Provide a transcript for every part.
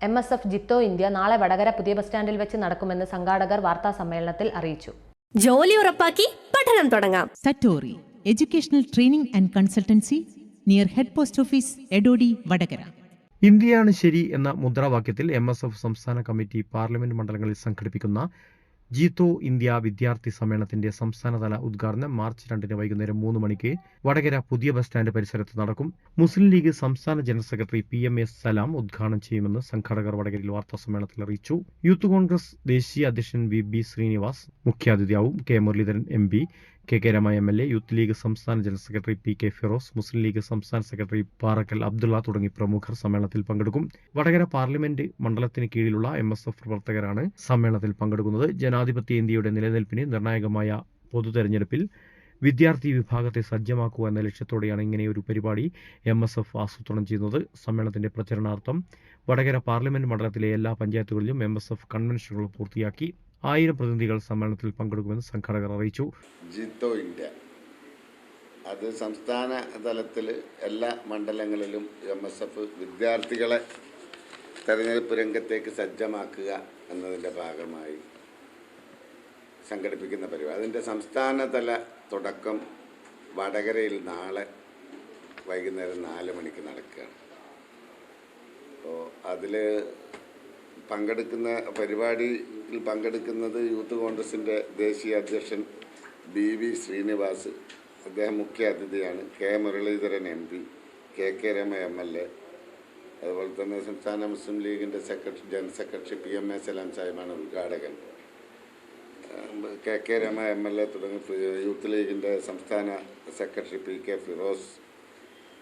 M S F Jeeto India നാളെ വടകര പുതിയ bus സ്റ്റാൻഡിൽ വെച്ച് നടക്കുമെന്ന് സംഘാടകർ വാർത്താ സമ്മേളനത്തിൽ അറിയിച്ചു. ജോലി ഉറപ്പാക്കി പഠനം തുടങ്ങാം. Satori educational training and consultancy near head post office Edodi Vadakara. ഇന്ത്യയാണ് ശരി എന്ന മുദ്രാവാക്യത്തിൽ എം എസ് എഫ് സംസ്ഥാന കമ്മിറ്റി പാർലമെന്റ് മണ്ഡലങ്ങളിൽ സംഘടിപ്പിക്കുന്ന ജീത്തോ ഇന്ത്യ വിദ്യാർത്ഥി സമ്മേളനത്തിന്റെ സംസ്ഥാനതല ഉദ്ഘാടനം മാർച്ച് രണ്ടിന് വൈകുന്നേരം മൂന്ന് മണിക്ക് വടകര പുതിയ ബസ് സ്റ്റാൻഡ് പരിസരത്ത് നടക്കും. മുസ്ലിം ലീഗ് സംസ്ഥാന general secretary P M S Salam ഉദ്ഘാടനം ചെയ്യുമെന്ന് സംഘാടകർ വടകരയിൽ വാർത്താ സമ്മേളനത്തിൽ അറിയിച്ചു. യൂത്ത് കോൺഗ്രസ് ദേശീയ അധ്യക്ഷൻ V B Srinivas മുഖ്യാതിഥിയാവും K Muraleedharan M P K K Rama M L A Youth League സംസ്ഥാന general secretary P K Firoz Muslim League സംസ്ഥാന സെക്രട്ടറി പാറക്കൽ അബ്ദുള്ള തുടങ്ങി പ്രമുഖർ സമ്മേളനത്തിൽ പങ്കെടുക്കും. വടകര പാർലമെന്റ് മണ്ഡലത്തിന് കീഴിലുള്ള എം എസ് എഫ് പ്രവർത്തകരാണ് സമ്മേളനത്തിൽ പങ്കെടുക്കുന്നത്. ജനാധിപത്യ ഇന്ത്യയുടെ നിലനിൽപ്പിന് നിർണായകമായ പൊതു തെരഞ്ഞെടുപ്പിൽ വിദ്യാർത്ഥി വിഭാഗത്തെ സജ്ജമാക്കുക എന്ന ലക്ഷ്യത്തോടെയാണ് ഇങ്ങനെയൊരു പരിപാടി എം എസ് എഫ് ആസൂത്രണം ചെയ്യുന്നത്. സമ്മേളനത്തിന്റെ പ്രചരണാർത്ഥം വടകര പാർലമെന്റ് മണ്ഡലത്തിലെ എല്ലാ പഞ്ചായത്തുകളിലും എം എസ് എഫ് കൺവെൻഷനുകൾ പൂർത്തിയാക്കി. ആയിരം പ്രതിനിധികൾ സമ്മേളനത്തിൽ പങ്കെടുക്കുമെന്ന് സംഘാടകർ അറിയിച്ചു. ജിത്തോ ഇന്ത്യ. അത് സംസ്ഥാന തലത്തിൽ എല്ലാ മണ്ഡലങ്ങളിലും എം എസ് എഫ് വിദ്യാർത്ഥികളെ തെരഞ്ഞെടുപ്പ് രംഗത്തേക്ക് സജ്ജമാക്കുക എന്നതിന്റെ ഭാഗമായി സംഘടിപ്പിക്കുന്ന പരിപാടി. അതിന്റെ സംസ്ഥാനതല തുടക്കം വടകരയിൽ നാളെ വൈകുന്നേരം നാല് മണിക്ക് നടക്കുകയാണ്. അപ്പോൾ അതിൽ പങ്കെടുക്കുന്ന പരിപാടിയിൽ പങ്കെടുക്കുന്നത് യൂത്ത് കോൺഗ്രസിന്റെ ദേശീയ അധ്യക്ഷൻ ബി വി ശ്രീനിവാസ് അദ്ദേഹം മുഖ്യ അതിഥിയാണ്. K Muraleedharan M P K K Rama M L A അതുപോലെ തന്നെ സംസ്ഥാന മുസ്ലിം ലീഗിന്റെ secretary general secretary P M A Salam സാഹിബാണ് ഉദ്ഘാടകൻ. K K Rama M L A തുടങ്ങി യൂത്ത് ലീഗിന്റെ സംസ്ഥാന സെക്രട്ടറി പി കെ ഫിറോസ്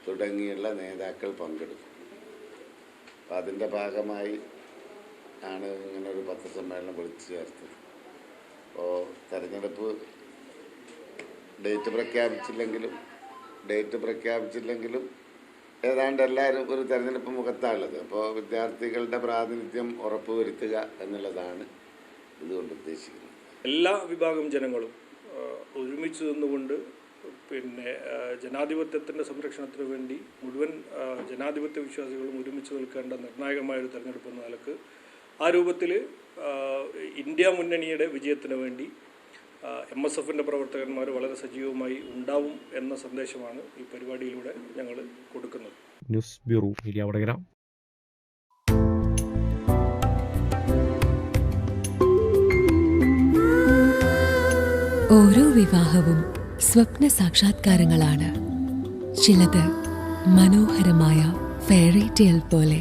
തുടങ്ങിയുള്ള നേതാക്കൾ പങ്കെടുക്കും അപ്പം അതിന്റെ ഭാഗമായി പത്രസമ്മേളനം വിളിച്ചു ചേർത്തത് അപ്പോൾ തെരഞ്ഞെടുപ്പ് ഡേറ്റ് പ്രഖ്യാപിച്ചില്ലെങ്കിലും ഡേറ്റ് പ്രഖ്യാപിച്ചില്ലെങ്കിലും ഏതാണ്ട് എല്ലാവരും ഒരു തെരഞ്ഞെടുപ്പ് മുഖത്താണുള്ളത്. അപ്പോൾ വിദ്യാർത്ഥികളുടെ പ്രാതിനിധ്യം ഉറപ്പുവരുത്തുക എന്നുള്ളതാണ് ഇതുകൊണ്ട് ഉദ്ദേശിക്കുന്നത്. എല്ലാ വിഭാഗം ജനങ്ങളും ഒരുമിച്ച് നിന്നുകൊണ്ട് പിന്നെ ജനാധിപത്യത്തിന്റെ സംരക്ഷണത്തിന് വേണ്ടി മുഴുവൻ ജനാധിപത്യ വിശ്വാസികളും ഒരുമിച്ച് നിൽക്കേണ്ട നിർണായകമായ ഒരു തെരഞ്ഞെടുപ്പ് എന്ന നിലയ്ക്ക് ആ രൂപത്തിൽ ഇന്ത്യ മുന്നണിയുടെ വിജയത്തിന് വേണ്ടി എം എസ് എഫിന്റെ പ്രവർത്തകന്മാർ വളരെ സജീവമായി ഉണ്ടാവും എന്ന സന്ദേശമാണ് ഈ പരിപാടിയിലൂടെ ഞങ്ങൾ കൊടുക്കുന്നത്. News bureau media Vadakara. ഓരോ വിവാഹവും സ്വപ്ന സാക്ഷാത്കാരങ്ങളാണ്. ചിലത് മനോഹരമായ ഫെയറി ടെയിൽ പോലെ.